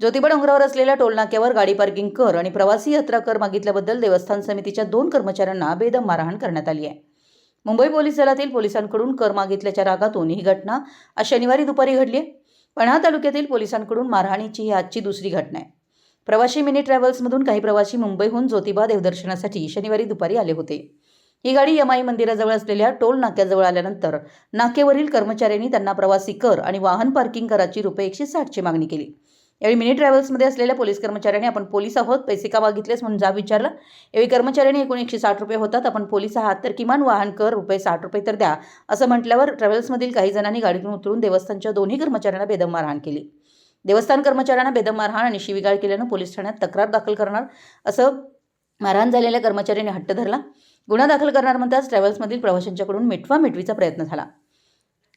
ज्योतिबा डोंगरावर असलेल्या टोलनाक्यावर गाडी पार्किंग कर आणि प्रवासी यात्रा कर मागितल्याबद्दल देवस्थान समितीच्या दोन कर्मचाऱ्यांना बेदम मारहाण करण्यात आली आहे. मुंबई पोलीस दलातील पोलिसांकडून कर मागितल्याच्या रागातून ही घटना आज शनिवारी दुपारी घडली आहे. पणा तालुक्यातील पोलिसांकडून मारहाणीची ही आजची दुसरी घटना आहे. प्रवासी मिनी ट्रॅव्हल्समधून काही प्रवासी मुंबईहून ज्योतिबा देवदर्शनासाठी शनिवारी दुपारी आले होते. ही गाडी यमाई मंदिराजवळ असलेल्या टोल नाक्याजवळ आल्यानंतर नाक्यावरील कर्मचाऱ्यांनी त्यांना प्रवासी कर आणि वाहन पार्किंग कराची रुपये एकशे साठची मागणी केली. यावेळी मिनी ट्रॅव्हल्समध्ये असलेल्या पोलीस कर्मचाऱ्यांनी आपण पोलीस आहोत पैसे का मागितलेस म्हणून जा विचारला. यावेळी कर्मचाऱ्यांनी एकूण एकशे साठ रुपये होतात आपण पोलीस आहात तर किमान वाहन कर रुपये साठ रुपये तर द्या असं म्हटल्यावर ट्रॅव्हल्समधील काही जणांनी गाडीतून उतरून देवस्थानच्या दोन्ही कर्मचाऱ्यांना बेदम मारहाण केली. देवस्थान कर्मचाऱ्यांना बेदम मारहाण आणि शिवीगाळ केल्यानं पोलीस ठाण्यात तक्रार दाखल करणार असं मारहाण झालेल्या कर्मचाऱ्यांनी हट्ट धरला. गुन्हा दाखल करणार म्हणताच ट्रॅव्हल्समधील प्रवाशांच्याकडून मिटवा मिटवीचा प्रयत्न झाला.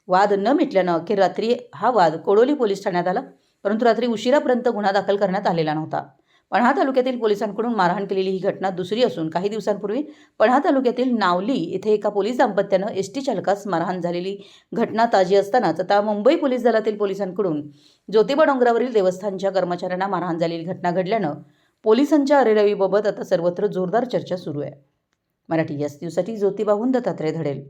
वाद न मिटल्यानं अखेर रात्री हा वाद कोडोली पोलीस ठाण्यात आला. परंतु रात्री उशिरापर्यंत गुन्हा दाखल करण्यात आलेला नव्हता. पन्हा तालुक्यातील पोलिसांकडून मारहाण केलेली ही घटना दुसरी असून काही दिवसांपूर्वी पन्हा तालुक्यातील नावली येथे एका पोलीस दाम्पत्यानं एस टी चालकास मारहाण झालेली घटना ताजी असतानाच आता मुंबई पोलीस दलातील पोलिसांकडून ज्योतिबा डोंगरावरील देवस्थानच्या कर्मचाऱ्यांना मारहाण झालेली घटना घडल्यानं पोलिसांच्या अरेरावीबाबत आता सर्वत्र जोरदार चर्चा सुरू आहे. मराठी एस न्यूजसाठी ज्योतिबाहून दत्तात्रय धडेल.